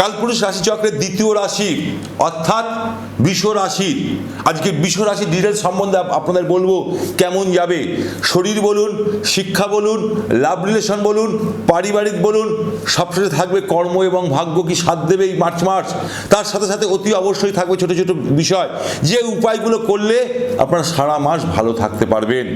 কালপুরুষ রাশিচক্রের দ্বিতীয় রাশি, অর্থাৎ বিষ রাশি। আজকে বিষ রাশি ডিটেলস সম্বন্ধে আপনাদের বলব কেমন যাবে। শরীর বলুন, শিক্ষা বলুন লাভ রিলেশন বলুন, পারিবারিক বলুন, সবশেষে থাকবে কর্ম এবং ভাগ্য কি সাথ দেবে এই মার্চ মাস। তার সাথে সাথে অতি অবশ্যই থাকবে ছোট ছোট বিষয়। যে উপায়গুলো করলে আপনারা সারা মাস ভালো থাকতে পারবেন।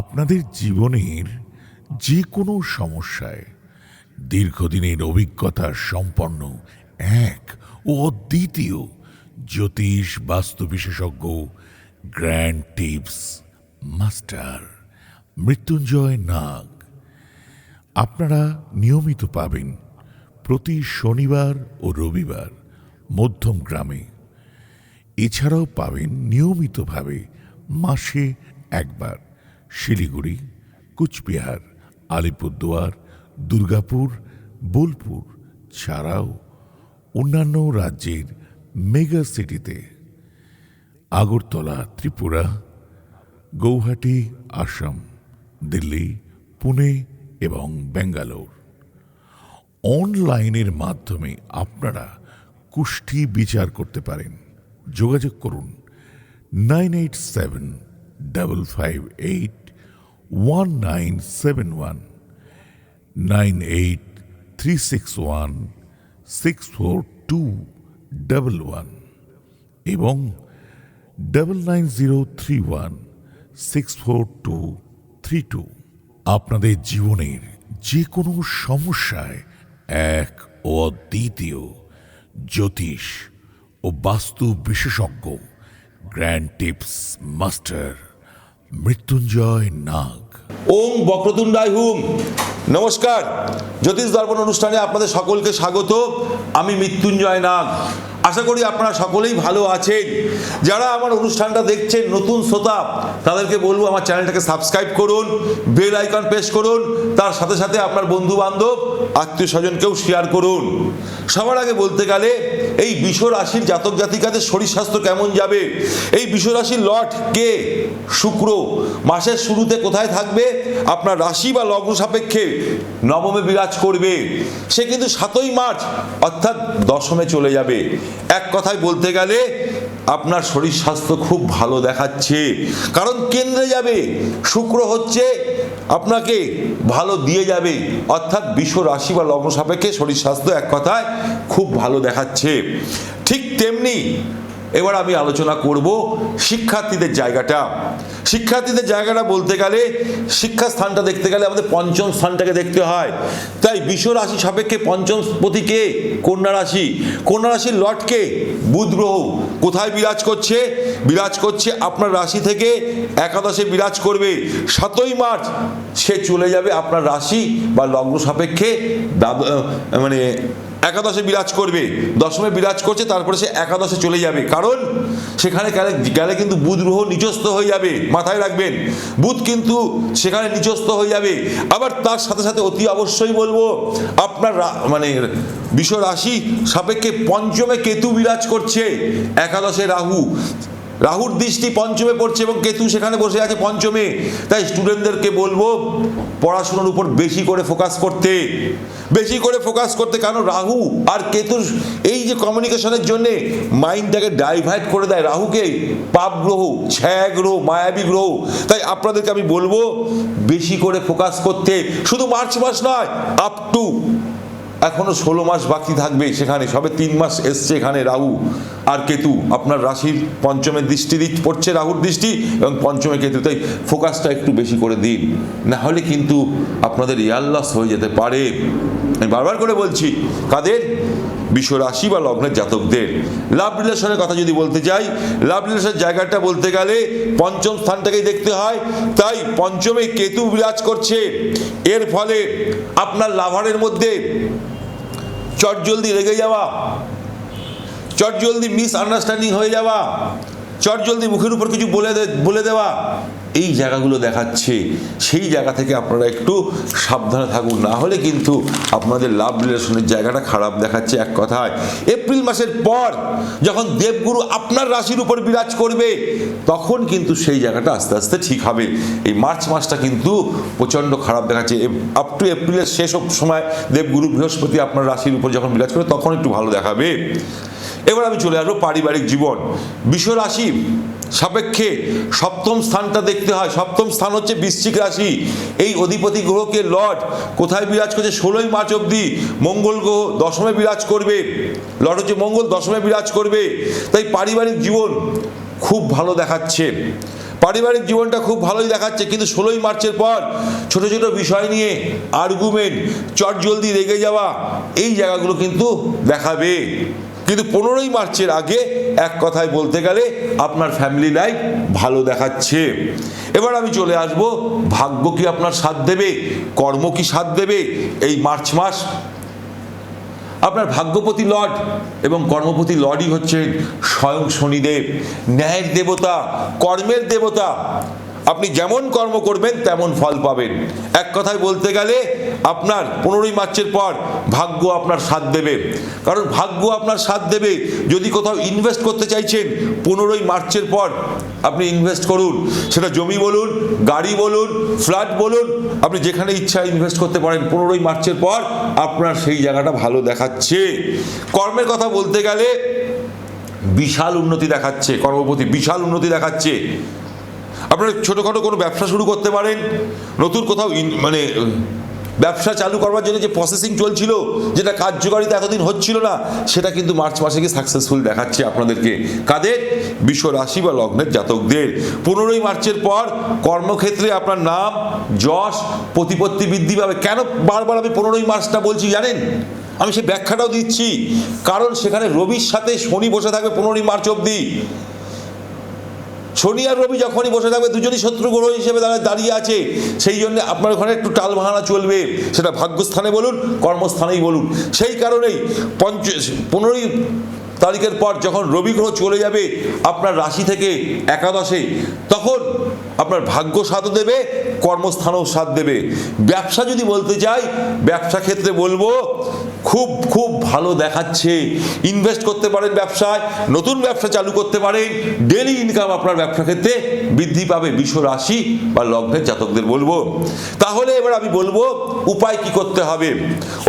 আপনাদের জীবনের যে কোনো সমস্যায় দীর্ঘদিনের অভিজ্ঞতা সম্পন্ন এক ও অদ্বিতীয় জ্যোতিষ বাস্তু বিশেষজ্ঞ grand tips master Mrityunjay Nag. আপনারা নিয়মিত পাবেন প্রতি শনিবার ও রবিবার মধ্যম গ্রামে। এছাড়াও পাবেন নিয়মিতভাবে মাসে একবার শিলিগুড়ি, কুচবিহার, আলিপুরদুয়ার, দুর্গাপুর, বোলপুর, ছাড়াও অন্যান্য রাজ্যের মেগা সিটিতে আগরতলা, ত্রিপুরা, গৌহাটি, আসাম, দিল্লি, পুনে এবং ব্যাঙ্গালোর। অনলাইনের মাধ্যমে আপনারা কুষ্ঠি বিচার করতে পারেন। যোগাযোগ করুন nine eight seven double five eight one nine seven one, nine eight three six one six four two double one এবং double nine zero three one six four two three two আপনাদের জীবনের যে কোনো সমস্যায় এক ও অদ্বিতীয় জ্যোতিষ ও বাস্তু বিশেষজ্ঞ grand tips master Mrityunjay Nag. ওম বক্রতুণ্ডায় হুম। নমস্কার। জ্যোতিষ দর্পণ অনুষ্ঠানে আপনাদের সকলকে স্বাগত। আমি মৃত্যুঞ্জয় নাগ। আশা করি আপনারা সকলেই ভালো আছেন। যারা আমার অনুষ্ঠানটা দেখছেন, নতুন শ্রোতা, তাদেরকে বলব আমার চ্যানেলটাকে সাবস্ক্রাইব করুন, বেল আইকন প্রেস করুন, তার সাথে সাথে আপনার বন্ধু বান্ধব আত্মীয় স্বজনকেও শেয়ার করুন। সবার আগে বলতে গেলে, এই বিষ রাশির জাতক জাতিকাদের শরীর স্বাস্থ্য কেমন যাবে? এই বিষ রাশির লট কে? শুক্র। মাসের শুরুতে কোথায় থাকবে? আপনার রাশি বা লগ্ন সাপেক্ষে নবমে বিরাজ করবে। সে কিন্তু সাতই মার্চ, অর্থাৎ দশমে চলে যাবে। এক কথায় বলতে গেলে, আপনার শরীর স্বাস্থ্য খুব ভালো দেখাচ্ছে। কারণ কেন্দ্রে যাবে, শুক্র হচ্ছে আপনাকে ভালো দিয়ে যাবে। অর্থাৎ বিশ্ব রাশি বা লগ্ন সাপেক্ষে শরীর স্বাস্থ্য এক কথায় খুব ভালো দেখাচ্ছে। ঠিক তেমনি এবার আমি আলোচনা করব শিক্ষার্থীদের জায়গাটা। শিক্ষার্থীদের জায়গাটা বলতে গেলে শিক্ষা স্থানটা দেখতে গেলে আমাদের পঞ্চম স্থানটাকে দেখতে হয়। তাই বিশ্ব রাশি সাপেক্ষে পঞ্চম পতিকে কন্যা রাশি। কন্যা রাশির লটকে বুধ গ্রহ। কোথায় বিরাজ করছে? বিরাজ করছে আপনার রাশি থেকে একাদশে বিরাজ করবে। সাতই মার্চ, সে চলে যাবে আপনার রাশি বা লগ্ন সাপেক্ষে মানে একাদশে বিরাজ করবে, দশমে বিরাজ করছে, তারপরে সে একাদশে চলে যাবে। কারণ সেখানে গেলে কিন্তু বুধ গ্রহ নিচস্থ হয়ে যাবে, মাথায় রাখবেন। বুধ কিন্তু সেখানে নিচস্থ হয়ে যাবে। আবার তার সাথে সাথে অতি অবশ্যই বলব, আপনার মানে বিশ্ব রাশি সাপেক্ষে পঞ্চমে কেতু বিরাজ করছে, একাদশে রাহু। রাহুর দৃষ্টি পঞ্চমে পড়ছে এবং কেতু সেখানে বসে আছে পঞ্চমে। তাই স্টুডেন্টদেরকে বলব, পড়াশোনার উপর বেশি করে ফোকাস করতে। বেশি করে ফোকাস করতে, কারণ রাহু আর কেতুর এই যে কমিউনিকেশনের জন্য মাইন্ডটাকে ডাইভার্ট করে দেয়। রাহুকে পাপ গ্রহ ছায়া গ্রহ, মায়াবী গ্রহ, তাই আপনাদেরকে আমি বলব, বেশি করে ফোকাস করতে। শুধু মার্চ মাস নয় আপ টু এখনও ষোলো মাস বাকি থাকবে সেখানে, সবে তিন মাস এসছে এখানে রাহু আর কেতু। আপনার রাশির পঞ্চমের দৃষ্টি পড়ছে রাহুর দৃষ্টি এবং পঞ্চমে কেতু। তাই ফোকাসটা একটু বেশি করে দিন। না হলে কিন্তু আপনাদের ইয়াল্লাস হয়ে যেতে পারে। আমি বারবার করে বলছি, কাদের? বিশ্ব রাশি বা লগ্নের জাতকদের। লাভ রিলেশনের কথা যদি বলতে চাই লাভ রিলেশনের জায়গাটা বলতে গেলে পঞ্চম স্থানটাকেই দেখতে হয়। তাই পঞ্চমে কেতু বিরাজ করছে। এর ফলে আপনার লাভারের মধ্যে চটজলদি রেগে যাওয়া চট জলদি মিস আন্ডারস্ট্যান্ডিং হয়ে যাওয়া চট জলদি মুখের উপর কিছু বলে বলে দেওয়া। এই জায়গাগুলো দেখাচ্ছে। সেই জায়গা থেকে আপনারা একটু সাবধানে থাকুন। না হলে কিন্তু আপনাদের লাভ রিলেশনের জায়গাটা খারাপ দেখাচ্ছে এক কথায়। এপ্রিল মাসের পর যখন দেবগুরু আপনার রাশির উপর বিরাজ করবে, তখন কিন্তু সেই জায়গাটা আস্তে আস্তে ঠিক হবে। এই মার্চ মাসটা কিন্তু প্রচণ্ড খারাপ দেখাচ্ছে। আপ টু এপ্রিলের শেষ সময় দেবগুরু বৃহস্পতি আপনার রাশির উপর যখন বিরাজ করবে, তখন একটু ভালো দেখাবে। এবার আমি চলে আসব পারিবারিক জীবন। বিশ্ব রাশি সাপেক্ষে সপ্তম স্থানটা দেখতে হয়। সপ্তম স্থান হচ্ছে বৃশ্চিক রাশি। এই অধিপতি গ্রহকে লর্ড কোথায় বিরাজ করছে? ষোলোই মার্চ অবধি মঙ্গল গ্রহ দশমে বিরাজ করবে। লর্ড হচ্ছে মঙ্গল, দশমে বিরাজ করবে। তাই পারিবারিক জীবন খুব ভালো দেখাচ্ছে। পারিবারিক জীবনটা খুব ভালোই দেখাচ্ছে। কিন্তু ষোলোই মার্চের পর ছোট ছোট বিষয় নিয়ে আর্গুমেন্ট চট জলদি রেগে যাওয়া, এই জায়গাগুলো কিন্তু দেখাবে। কিন্তু পনেরোই মার্চের আগে এক কথায় বলতে গেলে আপনার ফ্যামিলি লাইফ ভালো দেখাচ্ছে। এবার আমি চলে আসব, ভাগ্য কি আপনার সাথ দেবে, কর্ম কি সাথ দেবে এই মার্চ মাস? আপনার ভাগ্যপতি লর্ড এবং কর্মপতি লর্ডই হচ্ছেন স্বয়ং শনিদেব, ন্যায়ের দেবতা, কর্মের দেবতা। আপনি যেমন কর্ম করবেন, তেমন ফল পাবেন। এক কথায় বলতে গেলে, আপনার পনেরোই মার্চের পর ভাগ্য আপনার সাথ দেবে। কারণ ভাগ্য আপনার সাথ দেবে। যদি কোথাও ইনভেস্ট করতে চাইছেন, পনেরোই মার্চের পর আপনি ইনভেস্ট করুন। সেটা জমি বলুন, গাড়ি বলুন ফ্ল্যাট বলুন, আপনি যেখানে ইচ্ছা ইনভেস্ট করতে পারেন, পনেরোই মার্চের পর আপনার সেই জায়গাটা ভালো দেখাচ্ছে। কর্মের কথা বলতে গেলে, বিশাল উন্নতি দেখাচ্ছে, কর্মপতি বিশাল উন্নতি দেখাচ্ছে। আপনারা ছোটোখাটো কোনো ব্যবসা শুরু করতে পারেন? নতুন কোথাও মানে ব্যবসা চালু করবার জন্য যে প্রসেসিং চলছিল, যেটা কার্যকারিতা এতদিন হচ্ছিল না, সেটা কিন্তু মার্চ মাসে গিয়ে সাকসেসফুল দেখাচ্ছে আপনাদেরকে। কাদের? বিশ্ব রাশি বা লগ্নের জাতকদের। পনেরোই মার্চের পর কর্মক্ষেত্রে আপনার নাম, যশ, প্রতিপত্তি বৃদ্ধি পাবে। কেন বারবার আমি পনেরোই মার্চটা বলছি জানেন? আমি সেই ব্যাখ্যাটাও দিচ্ছি। কারণ সেখানে রবির সাথে শনি বসে থাকবে পনেরোই মার্চ অবধি। শনি আর রবি যখনই বসে থাকবে, দুজনই শত্রু গ্রহ হিসেবে দাঁড়া- দাঁড়িয়ে আছে। সেই জন্য আপনার ওখানে একটু টাল ভাঙানা চলবে। সেটা ভাগ্যস্থানে বলুন, কর্মস্থানেই বলুন। সেই কারণেই পঞ্চ, পনেরোই তারিখের পর যখন রবি গ্রহ চলে যাবে আপনার রাশি থেকে একাদশে, তখন আপনার ভাগ্য সাথ দেবে, কর্মস্থানও সাথ দেবে। ব্যবসা যদি বলতে চাই, ব্যবসা ক্ষেত্রে বলব খুব খুব ভালো দেখাচ্ছে। ইনভেস্ট করতে পারেন ব্যবসায়, নতুন ব্যবসা চালু করতে পারেন ডেলি ইনকাম আপনার ব্যবসা ক্ষেত্রে বৃদ্ধি পাবে বিশ্ব রাশি বা লগ্নের জাতকদের বলব। তাহলে এবার আমি বলব, উপায় কি করতে হবে?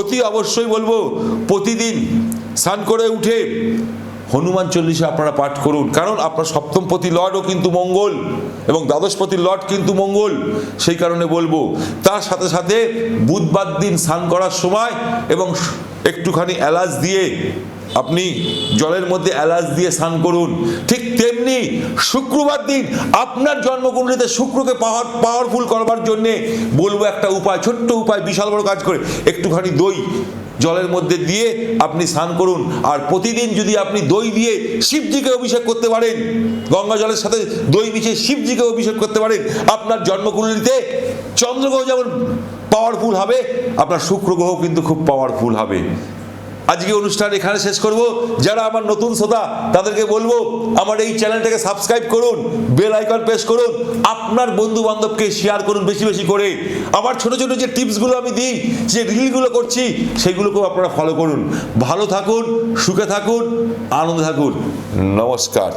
অতি অবশ্যই বলব, প্রতিদিন স্নান করে উঠে হনুমান চল্লিশে আপনারা পাঠ করুন। কারণ আপনার সপ্তমপতি লর্ডও কিন্তু মঙ্গল এবং দ্বাদশপতি লর্ড কিন্তু মঙ্গল, সেই কারণে বলব। তার সাথে সাথে বুধবার দিন স্নান করার সময় এবং একটুখানি এলাচ দিয়ে আপনি জলের মধ্যে এলাচ দিয়ে স্নান করুন। ঠিক তেমনি শুক্রবার দিন আপনার জন্মকুণ্ডলিতে শুক্রকে পাওয়ার পাওয়ারফুল করবার জন্যে বলব একটা উপায়, ছোট্ট উপায়, বিশাল বড় কাজ করে একটুখানি দই জলের মধ্যে দিয়ে আপনি স্নান করুন। আর প্রতিদিন যদি আপনি দই দিয়ে শিবজিকে অভিষেক করতে পারেন, গঙ্গা জলের সাথে দই মিশিয়ে শিবজিকে অভিষেক করতে পারেন, আপনার জন্মকুণ্ডলিতে চন্দ্রগ্রহ যেমন পাওয়ারফুল হবে, আপনার শুক্রগ্রহ কিন্তু খুব পাওয়ারফুল হবে। আজকে অনুষ্ঠান এখানে শেষ করব। যারা আমার নতুন শ্রোতা, তাদেরকে বলব, আমার এই চ্যানেলটাকে সাবস্ক্রাইব করুন বেল আইকন প্রেস করুন, আপনার বন্ধু বান্ধবকে শেয়ার করুন বেশি বেশি করে। আমার ছোট ছোট যে টিপসগুলো আমি দিই, যে রিলগুলো করছি, সেগুলোকেও আপনারা ফলো করুন। ভালো থাকুন, সুখে থাকুন, আনন্দে থাকুন। নমস্কার।